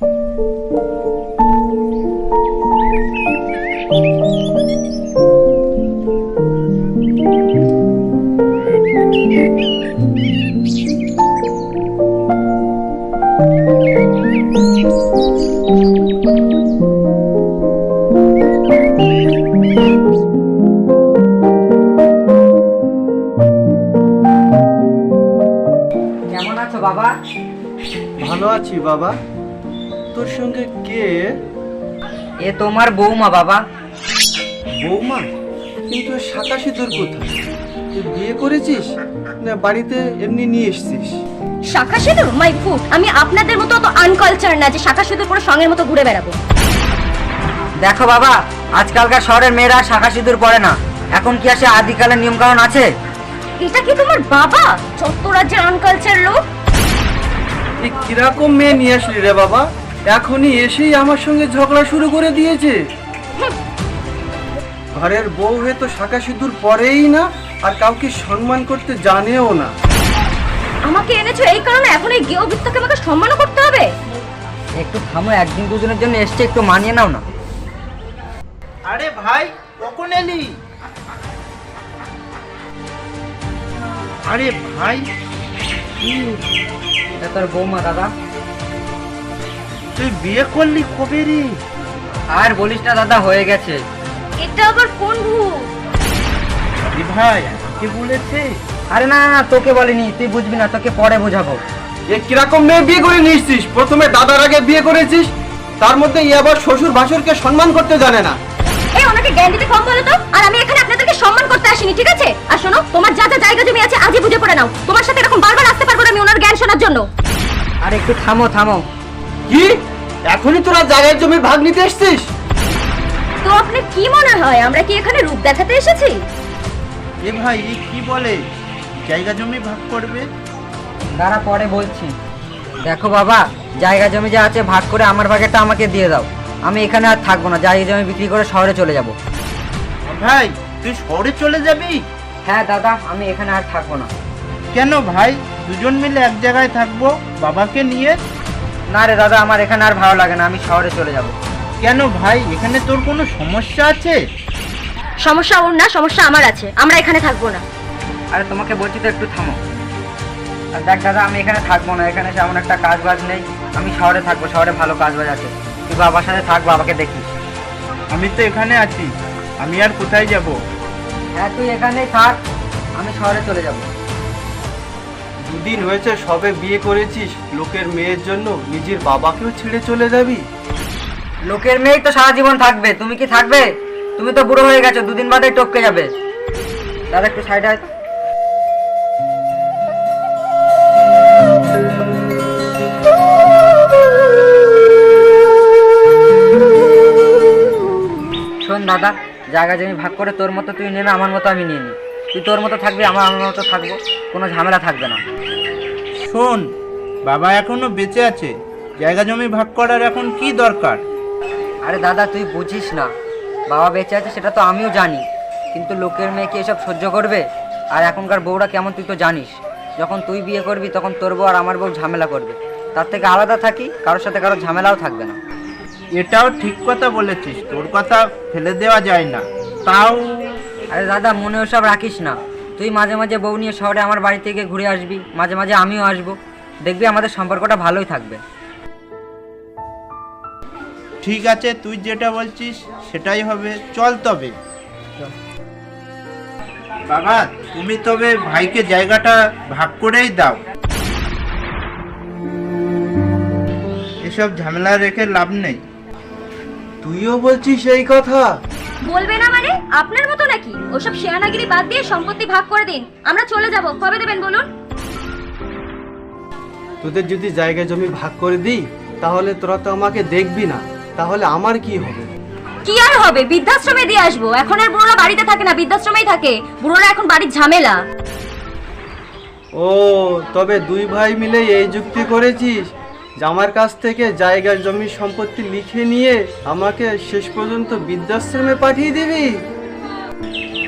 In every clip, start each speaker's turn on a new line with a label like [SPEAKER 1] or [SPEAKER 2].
[SPEAKER 1] কেমন এ তোমার বৌমা বাবা।
[SPEAKER 2] বৌমা? কিন্তু শাকা সিঁদুর কোথায় তুই বিয়ে করেছিস? না বাড়িতে এমনি নিয়ে এসছিস?
[SPEAKER 3] শাখা সিঁদুর মাই ফুট আমি আপনাদের মতো অত আনকালচার না যে শাখা সিঁদুর পরে সঙ্গের মতো ঘুরে বেড়াবো।
[SPEAKER 1] দেখো বাবা আজকালকার শহরের মেয়েরা শাখা সিঁদুর পরে না। এখন কি আসে আদিকালের নিয়ম কানুন আছে?
[SPEAKER 3] এটা কি তোমার বাবা? চত্ব রাজ্যের আনকালচার লোক।
[SPEAKER 2] এই কীরকম মেয়ে নিয়ে আসলি রে বাবা? এখনই এসেই আমার সঙ্গে ঝগড়া শুরু করে দিয়েছে। ঘরের বউ হয়ে তো শাখা সিঁদুর পরেই না আর কাউকে সম্মান করতে জানেও না।
[SPEAKER 3] আমাকে এনেছো এই কারণে এখন এই গেও বৃত্তকে আমাকে সম্মানও করতে হবে?
[SPEAKER 1] একটু থামো একদিন দুজনের জন্য এসছে একটু মানিয়ে নাও না।
[SPEAKER 4] আরে ভাই কখন এলি? আরে ভাই
[SPEAKER 1] এটা তোর বৌমা দাদা।
[SPEAKER 4] তুই বিয়ে করলি কবে রে
[SPEAKER 1] আর বলিস না দাদা হয়ে গেছে।
[SPEAKER 3] এটা আবার কোন ভূত?
[SPEAKER 4] ভাই কে বলেছে?
[SPEAKER 1] আরে না না তোকে বলিনি তুই বুঝবি না তোকে পরে বোঝাবো।
[SPEAKER 2] এ কীরকম মেয়ে বিয়ে করে নিয়ে এসছিস? প্রথমে দাদার আগে বিয়ে করেছিস তার মধ্যে ই আবার শ্বশুর ভাসুরকে সম্মান করতে জানে না।
[SPEAKER 3] এই ওনাকে জ্ঞান দিতে কম বলো তো? আর আমি এখানে আপনাদেরকে সম্মান করতে আসিনি ঠিক আছে? আর শোনো তোমার যা যা জায়গা জমি আছে আজই বুঝে পড়ে নাও। তোমার সাথে এরকম বারবার আসতে পারব না আমি ওনার জ্ঞান শোনার জন্য।
[SPEAKER 1] আর একটু থামো থামো।
[SPEAKER 2] কি? এখনই তোরা জায়গার জমির ভাগ নিতে এসছিস?
[SPEAKER 3] তো আপনি কি মনে হয় আমরা কি এখানে রূপ দেখাতে এসেছি?
[SPEAKER 4] এ ভাই এ কি বলে? জায়গা জমি ভাগ করবে?
[SPEAKER 1] দাঁড়া পরে বলছি। দেখো বাবা জায়গা জমি যা আছে ভাগ করে আমার ভাগেরটা আমাকে দিয়ে দাও। আমি এখানে আর থাকব না জায়গা জমি বিক্রি করে শহরে চলে যাব।
[SPEAKER 4] ভাই তুই শহরে চলে যাবি?
[SPEAKER 1] হ্যাঁ দাদা আমি এখানে আর থাকব না।
[SPEAKER 4] কেন ভাই? দুজন মিলে এক জায়গায় থাকব বাবাকে নিয়ে?
[SPEAKER 1] না রে দাদা আমার এখানে আর ভালো লাগে না আমি শহরে চলে যাব।
[SPEAKER 4] কেন ভাই এখানে তোর কোনো সমস্যা আছে?
[SPEAKER 3] সমস্যা ওর না সমস্যা আমার আছে। আমরা এখানে থাকব না।
[SPEAKER 1] আরে তোমাকে বলছি তো একটু থামো। আর দেখ দাদা আমি এখানে থাকব না এখানে তেমন একটা কাজ বাজ নেই। আমি শহরে থাকব শহরে ভালো কাজ বাজ আছে। তুই বাবার সাথে থাক বাবাকে দেখিস
[SPEAKER 4] আমি তো এখানে আছি। আমি আর কোথায় যাব?
[SPEAKER 1] হ্যাঁ তুই এখানেই থাক আমি শহরে চলে যাব।
[SPEAKER 2] দুদিন হয়েছে সবে বিয়ে করেছিস। লোকের মেয়ের জন্য নিজের বাবাকেও ছেড়ে চলে যাবি।
[SPEAKER 1] লোকের মেয়েই তো সারা জীবন থাকবে। তুমি কি থাকবে? তুমি তো বুড়ো হয়ে গেছো, দুদিন বাদে টপকে যাবে। দাদা, একটু সাইড আয়। শোন দাদা, জায়গা জমি ভাগ করে তোর মতো তুই নেবে আমার মতো আমি নিয়ে নিই তুই তোর মতো থাকবি আমার আমার মতো থাকব। কোনো ঝামেলা থাকবে না।
[SPEAKER 4] শোন বাবা এখনও বেঁচে আছে। জায়গা জমি ভাগ করার এখন কি দরকার?
[SPEAKER 1] আরে দাদা তুই বুঝিস না। বাবা বেঁচে আছে সেটা তো আমিও জানি। কিন্তু লোকের মেয়েকে এসব সহ্য করবে? আর এখনকার বউরা কেমন তুই তো জানিস। যখন তুই বিয়ে করবি তখন তোর বউ আর আমার বউ ঝামেলা করবে। তার থেকে আলাদা থাকি কারোর সাথে কারও ঝামেলাও থাকবে না।
[SPEAKER 4] এটাও ঠিক কথা বলেছিস। তোর কথা ফেলে দেওয়া যায় না। তাও
[SPEAKER 1] আরে দাদা মনে ওসব রাখিস না। তুই মাঝে মাঝে বউ নিয়ে শহরে আমার বাড়ি থেকে ঘুরে আসবি, মাঝে মাঝে আমিও আসব। দেখবি আমাদের সম্পর্কটা ভালোই থাকবে।
[SPEAKER 4] ঠিক আছে, তুই যেটা বলছিস সেটাই হবে। চল তবে। বাবা, তুমি তবে ভাইকে জায়গাটা ভাগ করেই দাও। এসব ঝামেলা রেখে লাভ নেই।
[SPEAKER 2] তুইও বলছিস এই কথা।
[SPEAKER 3] বলবে না মানে? আপনার মতো নাকি? ওসব শেয়ানাগিরি বাদ দিয়ে সম্পত্তি ভাগ করে দিন। আমরা চলে যাব। কবে দেবেন বলুন?
[SPEAKER 2] তোদের যদি জায়গা জমি ভাগ করে দিই তাহলে তোরা তো আমাকে দেখবি না। তাহলে আমার কি হবে?
[SPEAKER 3] কি আর হবে? বৃদ্ধাশ্রমে দিয়ে আসব। এখন আর বুড়োরা বাড়িতে থাকে না বৃদ্ধাশ্রমেই থাকে। বুড়োরা এখন বাড়ির ঝামেলা।
[SPEAKER 2] ও তবে দুই ভাই মিলে এই যুক্তি করেছিস? আমার কাছ থেকে জায়গা জমি সম্পত্তি লিখে নিয়ে আমাকে শেষ পর্যন্ত বৃদ্ধাশ্রমে পাঠিয়ে দিবি।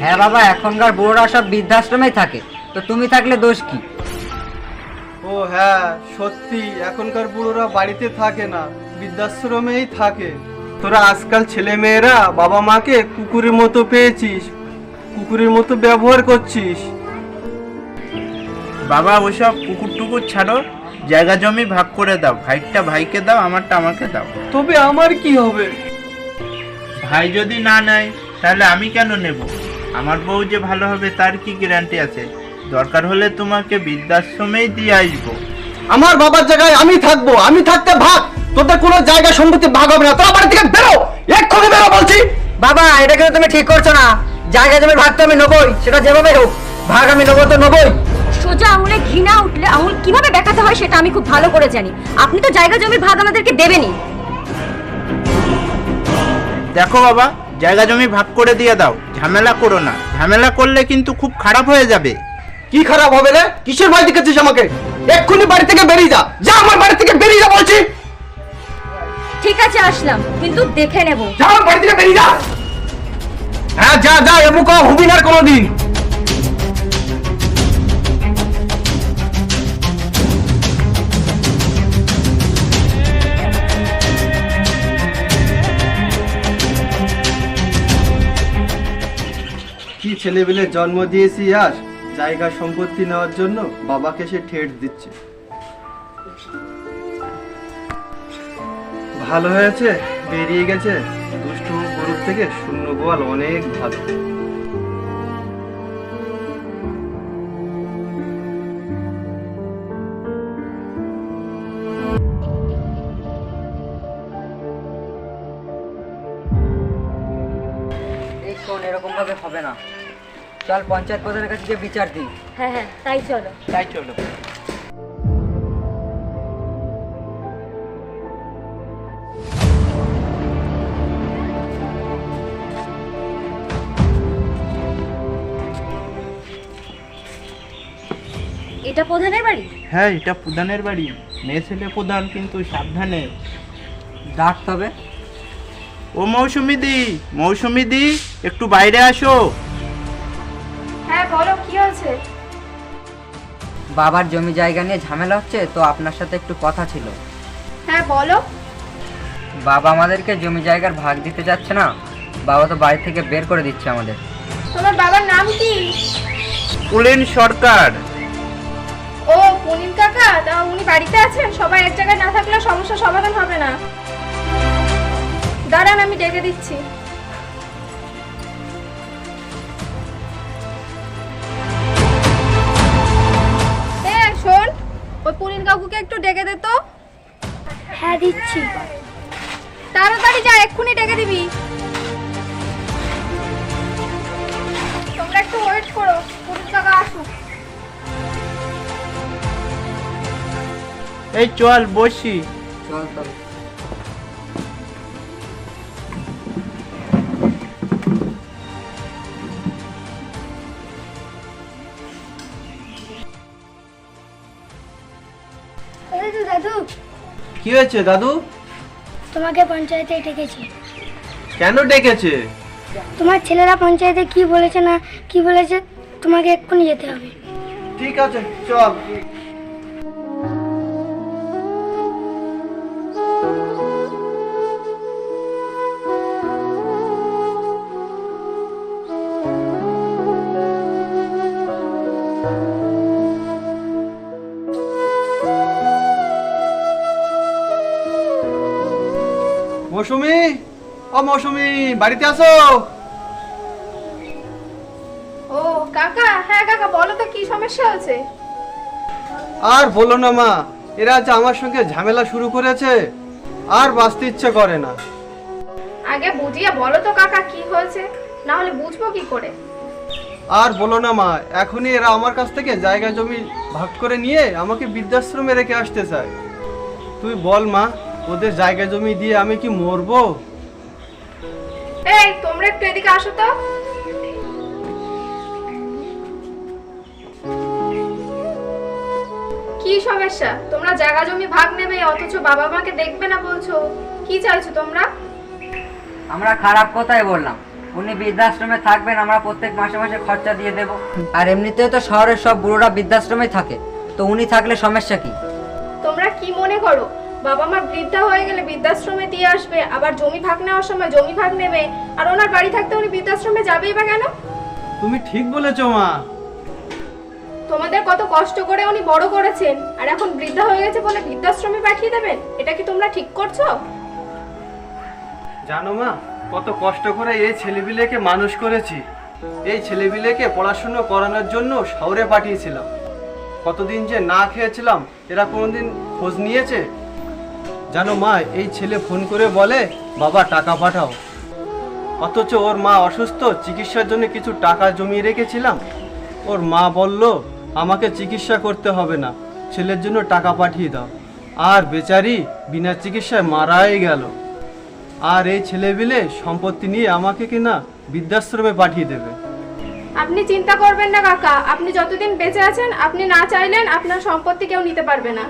[SPEAKER 1] হ্যাঁ বাবা এখনকার বুড়োরা সব বৃদ্ধাশ্রমেই থাকে। তো তুমি থাকলে দোষ কি?
[SPEAKER 2] ও হ্যাঁ সত্যি এখনকার বুড়োরা বাড়িতে থাকে না বৃদ্ধাশ্রমেই থাকে। তোরা আজকাল ছেলে মেয়েরা বাবা মাকে কুকুরের মতো পেয়েছিস কুকুরের মতো ব্যবহার করছিস।
[SPEAKER 4] বাবা ওসব কুকুর টুকুর ছাড়ো। জায়গা জমি ভাগ করে দাও। ভাইটা ভাইকে দাও আমারটা আমাকে দাও।
[SPEAKER 2] তবে আমার কি হবে?
[SPEAKER 4] ভাই যদি না নেয় তাহলে আমি কেন নেব? আমার বউ যে ভালো হবে তার কি গ্যারান্টি আছে? দরকার হলে তোমাকে বৃদ্ধাশ্রমেই দিয়ে আসব।
[SPEAKER 2] আমার বাবার জায়গায় আমি থাকব আমি থাকতে ভাগ। তোদের কোনো জায়গা সম্পত্তি ভাগ হবে না। তোরা বাড়ি থেকে বেরো! এক্ষুনি বেরো বলছি!
[SPEAKER 1] বাবা এটা কিন্তু তুমি ঠিক করছ না। জায়গা জমি ভাগ তো আমি নেবই সেটা যেভাবে হোক। ভাগ আমি নেব তো নেবই।
[SPEAKER 3] সোজা আঙুলে ঘৃণা উঠলে আঙুল কীভাবে দেখাতে হয় সেটা আমি খুব ভালো করে জানি। আপনি তো জায়গা জমির ভাগ আমাদেরকে দেবেনই।
[SPEAKER 4] দেখো বাবা জায়গা জমি ভাগ করে দিয়ে দাও। ঝামেলা করো না। ঝামেলা করলে কিন্তু খুব খারাপ হয়ে যাবে।
[SPEAKER 2] কি খারাপ হবে রে? কিসের ভয় দেখাচ্ছিস আমাকে? এক্ষুনি বাড়ি থেকে বেরিয়ে যা। যা আমার বাড়ি থেকে বেরিয়ে যা বলছি।
[SPEAKER 3] ঠিক আছে আসলাম। কিন্তু দেখে নেব।
[SPEAKER 2] যা আমার বাড়ি থেকে বেরিয়ে যা। হ্যাঁ যা যা এমুক হবি না আর কোনোদিন। ছেলেবেলে জন্ম দিয়েছি আর জায়গা সম্পত্তি নেওয়ার জন্য বাবাকে সে ঠেট দিচ্ছে। ভালো হয়েছে, বেরিয়ে গেছে। দুষ্টু গরুর থেকে শূন্য গোয়াল অনেক ভালো।
[SPEAKER 1] এরকম ভাবে হবে না। চল পঞ্চায়েত প্রধানের কাছে গিয়ে বিচার দিই।
[SPEAKER 3] হ্যাঁ হ্যাঁ তাই চলো।
[SPEAKER 4] তাই চলো।
[SPEAKER 3] এটা প্রধানের বাড়ি?
[SPEAKER 4] হ্যাঁ এটা প্রধানের বাড়ি। মেয়ে ছেলে প্রধান কিন্তু সাবধানে।
[SPEAKER 1] ডাক তবে।
[SPEAKER 4] ও মৌসুমি দি মৌসুমি দি একটু বাইরে আসো।
[SPEAKER 5] হয়েছে
[SPEAKER 1] বাবার জমি জায়গা নিয়ে ঝামেলা হচ্ছে তো আপনার সাথে একটু কথা ছিল।
[SPEAKER 5] হ্যাঁ বলো।
[SPEAKER 1] বাবা আমাদেরকে জমি জায়গার ভাগ দিতে যাচ্ছে না বাবা তো বাড়ি থেকে বের করে দিচ্ছে আমাদের।
[SPEAKER 5] তোমার বাবার নাম কি?
[SPEAKER 4] কুলিন সরকার।
[SPEAKER 5] ও পুলিন কাকা? তা উনি বাড়িতে আছেন? সবাই এক জায়গায় না থাকলে সমস্যা সমাধান হবে না। দাঁড়ান আমি ডেকে দিচ্ছি। কাকুকে একটু ডেকে দে তো।
[SPEAKER 6] হ্যাঁ দিচ্ছি।
[SPEAKER 5] তাড়াতাড়ি যা এক্ষুনি ডেকে দিবি। তোমরা একটু ওয়েট করো পুরুষ কাকা আসুক।
[SPEAKER 4] এই চল বসি।
[SPEAKER 1] চল তবে
[SPEAKER 6] তো দাদু?
[SPEAKER 2] কি হয়েছে দাদু?
[SPEAKER 6] তোমাকে পঞ্চায়েতে ডেকেছে।
[SPEAKER 2] কেন ডেকেছে?
[SPEAKER 6] তোমার ছেলেরা পঞ্চায়েতে কি বলেছে না কি বলেছে তোমাকে এক্ষুনি যেতে হবে।
[SPEAKER 2] ঠিক আছে চল। মৌসুমি? ও মৌসুমি বাড়িতে আসো
[SPEAKER 5] ও কাকা হ্যাঁ কাকা বলো তো কি সমস্যা হয়েছে
[SPEAKER 2] আর বলো না মা এরা যে আমার সঙ্গে ঝামেলা শুরু করেছে আর বাঁচতে ইচ্ছে করে না।
[SPEAKER 5] আগে বুঝিয়ে বলো তো কাকা কি হয়েছে? না হলে বুঝব কি করে?
[SPEAKER 2] আর বলো না মা এখনই এরা আমার কাছ থেকে জায়গা জমি ভাগ করে নিয়ে আমাকে বৃদ্ধাশ্রমে রেখে আসতে চায়। তুই বল মা ওদের জায়গা জমি দিয়ে আমি কি মরবো?
[SPEAKER 5] এই তোমরা একটু এদিকে আসো তো। কি সমস্যা? তোমরা জায়গা জমি ভাগ নেবে অথচ বাবা মাকে দেখবে না বলছো। কি চাইছো তোমরা?
[SPEAKER 1] আমরা খারাপ কথাই বললাম। উনি বৃদ্ধাশ্রমে থাকবেন আমরা প্রত্যেক মাসে মাসে খরচা দিয়ে দেব। আর এমনিতেও তো শহরের সব বুড়োরা বৃদ্ধাশ্রমেই থাকে। তো উনি থাকলে সমস্যা কি?
[SPEAKER 5] তোমরা কি মনে করো? বাবা মা বৃদ্ধা হয়ে গেলে বৃদ্ধাশ্রমে দিয়ে আসবে আবার জমি ভাগ নেওয়ার সময় জমি ভাগ নেবে আর ওনার বাড়ি থাকতে উনি বৃদ্ধাশ্রমে যাবেই বা কেন?
[SPEAKER 2] তুমি ঠিক বলেছ মা।
[SPEAKER 5] তোমাদের কত কষ্ট করে উনি বড় করেছেন আর এখন বৃদ্ধা হয়ে গেছে বলে বৃদ্ধাশ্রমে পাঠিয়ে দেবেন? এটা কি তোমরা ঠিক করছ?
[SPEAKER 2] জানো মা কত কষ্ট করে এই ছেলেপিলেকে মানুষ করেছি। এই ছেলেপিলেকে পড়াশুনো করানোর জন্য শহরে পাঠিয়েছিলাম। কতদিন যে না খেয়েছিলাম এরা কোনোদিন খোঁজ নিয়েছে? জানো মা, এই ছেলে ফোন করে বলে, বাবা, টাকা পাঠাও। অথচ ওর মা অসুস্থ, চিকিৎসার জন্য কিছু টাকা জমিয়ে রেখেছিলাম। ওর মা বলল, আমাকে চিকিৎসা করতে হবে না, ছেলের জন্য টাকা পাঠিয়ে দাও। আর বেচারি বিনা চিকিৎসায় মারাই গেল। আর এই ছেলে ছেলেবিলে সম্পত্তি নিয়ে আমাকে কিনা বৃদ্ধাশ্রমে পাঠিয়ে দেবে।
[SPEAKER 5] আপনি চিন্তা করবেন না কাকা, আপনি যতদিন বেঁচে আছেন, আপনি না চাইলেন আপনার সম্পত্তি কেউ নিতে পারবে না।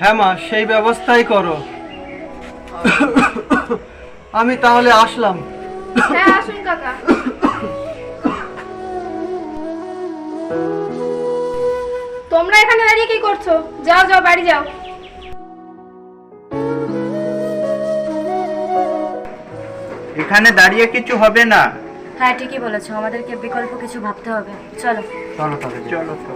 [SPEAKER 2] হ্যাঁ মা সেই ব্যবস্থাই করো। আমি তাহলে আসলাম।
[SPEAKER 5] হ্যাঁ আসুন কাকা। তোমরা এখানে দাঁড়িয়ে কি করছ? যাও যাও বাড়ি যাও।
[SPEAKER 4] এখানে দাঁড়িয়ে কিছু হবে না।
[SPEAKER 3] হ্যাঁ ঠিকই বলেছ। আমাদেরকে বিকল্প কিছু ভাবতে হবে। চলো।
[SPEAKER 1] চলো তবে
[SPEAKER 4] চলো তো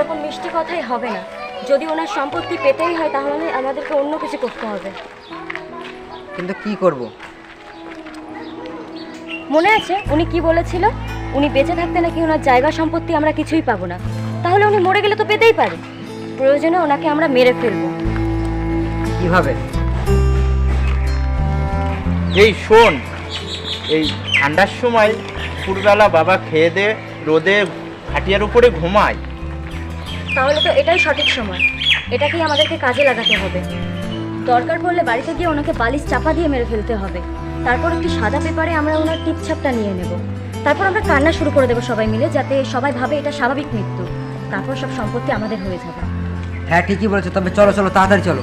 [SPEAKER 3] এরকম মিষ্টি কথাই হবে না। যদি ওনার সম্পত্তি পেতেই হয় তাহলে আমাদেরকে অন্য কিছু করতে হবে।
[SPEAKER 1] কিন্তু কি করব?
[SPEAKER 3] মনে আছে উনি কি বলেছিল? উনি বেঁচে থাকতে নাকি ওনার জায়গা সম্পত্তি আমরা কিছুই পাবো না। তাহলে উনি মরে গেলে তো পেতেই পারে। প্রয়োজনে ওনাকে আমরা মেরে ফেলব।
[SPEAKER 1] কীভাবে?
[SPEAKER 4] এই শোন এই ঠান্ডার সময় দুপুরবেলা বাবা খেয়ে দে রোদে খাটিয়ার উপরে ঘুমায়।
[SPEAKER 3] তাহলে তো এটাই সঠিক সময়। এটাকেই আমাদেরকে কাজে লাগাতে হবে। দরকার পড়লে বাড়িতে গিয়ে ওনাকে বালিশ চাপা দিয়ে মেরে ফেলতে হবে। তারপর একটি সাদা পেপারে আমরা ওনার টিপছাপটা নিয়ে নেব। তারপর আমরা কান্না শুরু করে দেবো সবাই মিলে, যাতে সবাই ভাবে এটা স্বাভাবিক মৃত্যু। তারপর সব সম্পত্তি আমাদের হয়ে যাবে।
[SPEAKER 1] হ্যাঁ ঠিকই বলেছ। তবে চলো চলো, তাড়াতাড়ি চলো।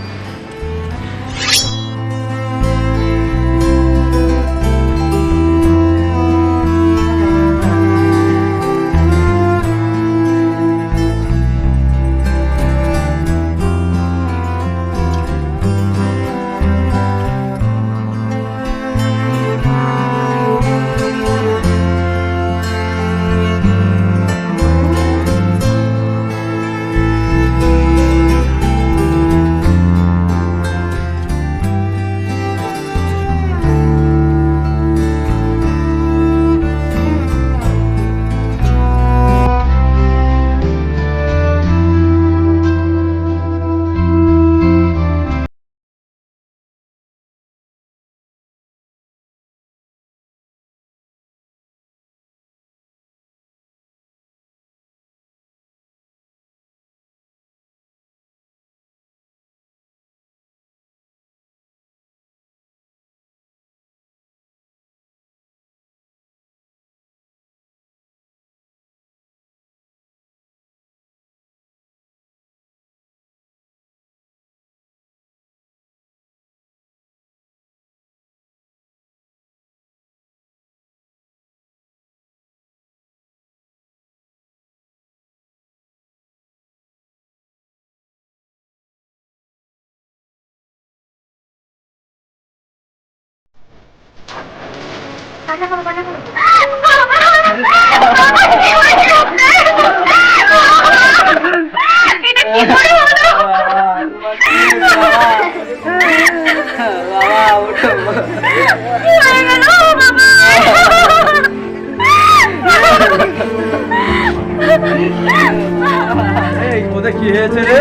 [SPEAKER 2] কি হয়েছে রে?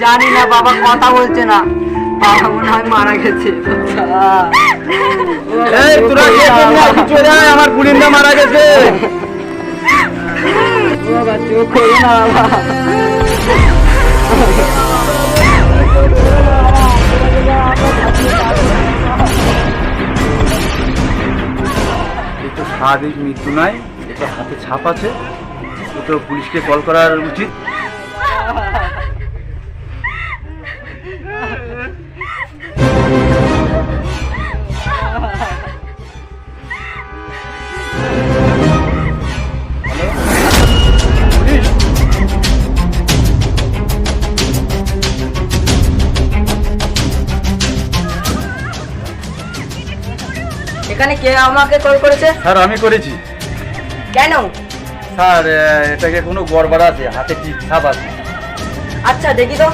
[SPEAKER 1] জানি না বাবা কথা বলছে না। বাবা মনে হয় মারা গেছে।
[SPEAKER 2] এই তোরা কে করলি কিছু রে আমার বুড়িন্দা মারা গেছে।
[SPEAKER 1] বাবা চোখ করো না বাবা।
[SPEAKER 7] তো স্বাভাবিক মৃত্যু নাই এটা হাতে ছাপ আছে। তো পুলিশকে কল করার উচিত।
[SPEAKER 8] এখানে কে আমাকে কল করেছে?
[SPEAKER 7] স্যার আমি করেছি।
[SPEAKER 8] কেন?
[SPEAKER 7] স্যার এটাকে কোনো গড়বড় আছে হাতে টিপ ছাপ আছে?
[SPEAKER 8] আচ্ছা দেখি তো।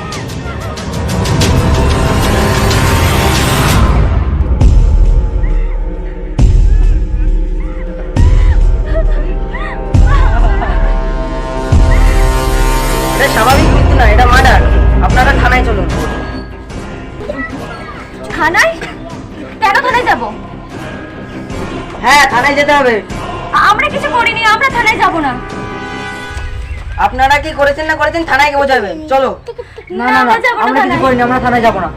[SPEAKER 8] এটা স্বাভাবিক মৃত্যু না এটা মার্ডার। আপনারা থানায় চলুন।
[SPEAKER 3] থানায়? কেন থানায় যাব?
[SPEAKER 8] হ্যাঁ থানায় যেতে হবে।
[SPEAKER 3] আমরা কিছু করিনি আমরা থানায় যাব না।
[SPEAKER 8] আপনারা কি করেছেন না করেছেন থানায় বোঝাবেন চলো। না না না
[SPEAKER 3] আমরা যাব না
[SPEAKER 8] আমরা কিছু করিনি আমরা থানায় যাব না।